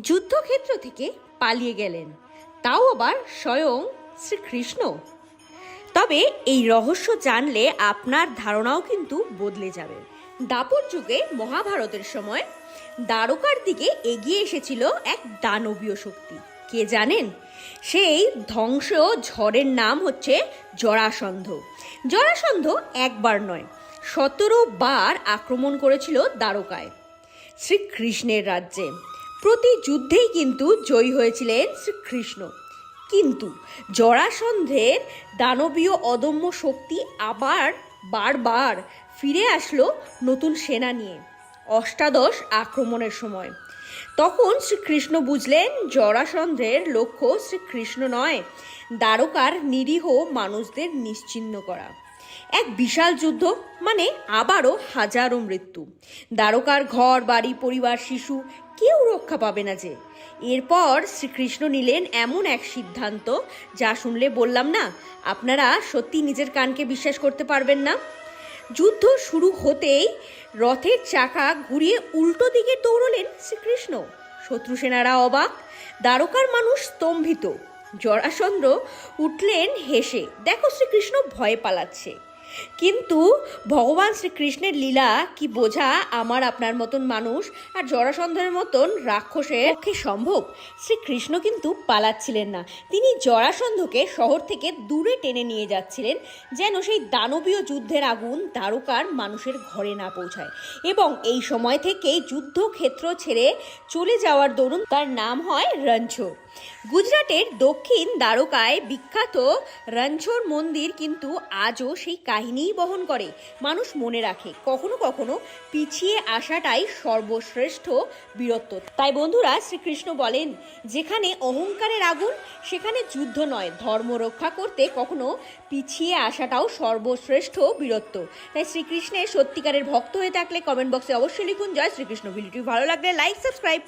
যুদ্ধক্ষেত্র থেকে পালিয়ে গেলেন। তাও আবার স্বয়ং শ্রীকৃষ্ণ। তবে এই রহস্য জানলে আপনার ধারণাও কিন্তু বদলে যাবে। দাপর যুগে মহাভারতের সময় দ্বারকার দিকে এগিয়ে এসেছিল এক দানবীয় শক্তি। কে জানেন? সেই ধ্বংস ঝড়ের নাম হচ্ছে জরাসন্ধ। জরাসন্ধ একবার নয়, সতেরো বার আক্রমণ করেছিল দ্বারকায়, শ্রীকৃষ্ণের রাজ্যে। প্রতি যুদ্ধেই কিন্তু জয়ী হয়েছিলেন শ্রীকৃষ্ণ। কিন্তু জরাসন্ধের দানবীয় অদম্য শক্তি আবার বারবার ফিরে আসলো নতুন সেনা নিয়ে, অষ্টাদশ আক্রমণের সময়। তখন শ্রীকৃষ্ণ বুঝলেন জরাসন্ধের লক্ষ্য শ্রীকৃষ্ণ নয়, দ্বারকার নিরীহ মানুষদের নিশ্চিহ্ন করা। এক বিশাল যুদ্ধ মানে আবারও হাজারো মৃত্যু। দ্বারকার ঘর, বাড়ি, পরিবার, শিশু, কেউ রক্ষা পাবে না যে। এরপর শ্রীকৃষ্ণ নিলেন এমন এক সিদ্ধান্ত, যা শুনলে বললাম না, আপনারা সত্যি নিজের কানকে বিশ্বাস করতে পারবেন না? যুদ্ধ শুরু হতেই রথের চাকা ঘুরিয়ে উল্টো দিকে দৌড়লেন শ্রীকৃষ্ণ। শত্রু সেনারা অবাক, দ্বারকার মানুষ স্তম্ভিত। জরাসন্ধ উঠলেন হেসে। দেখো শ্রীকৃষ্ণ ভয়ে পালাচ্ছে। কিন্তু ভগবান শ্রীকৃষ্ণের লীলা কি বোঝা আমার আপনার মতন মানুষ আর জরাসন্ধের মতন রাক্ষসের পক্ষে সম্ভব? শ্রীকৃষ্ণ কিন্তু পালাচ্ছিলেন না। তিনি জরাসন্ধকে শহর থেকে দূরে টেনে নিয়ে যাচ্ছিলেন যেন সেই দানবীয় যুদ্ধের আগুন দ্বারকার মানুষের ঘরে না পৌঁছায়। এবং এই সময় থেকেই যুদ্ধক্ষেত্র ছেড়ে চলে যাওয়ার দরুন তার নাম হয় রণছোড় গুজরাটের দক্ষিণ দ্বারকায় বিখ্যাত রণছোড় মন্দির কিন্তু আজও সেই কাহিনীই বহন করে। মানুষ মনে রাখে, কখনো কখনো পিছিয়ে আসাটাই সর্বশ্রেষ্ঠ বীরত্ব। তাই বন্ধুরা, শ্রীকৃষ্ণ বলেন, যেখানে অহংকারের আগুন, সেখানে যুদ্ধ নয়। ধর্ম রক্ষা করতে কখনো পিছিয়ে আসাটাও সর্বশ্রেষ্ঠ বীরত্ব। তাই শ্রীকৃষ্ণের সত্যিকারের ভক্ত হয়ে থাকলে কমেন্ট বক্সে অবশ্যই লিখুন। জয় শ্রীকৃষ্ণ। ভিডিওটি ভালো লাগলে লাইক সাবস্ক্রাইব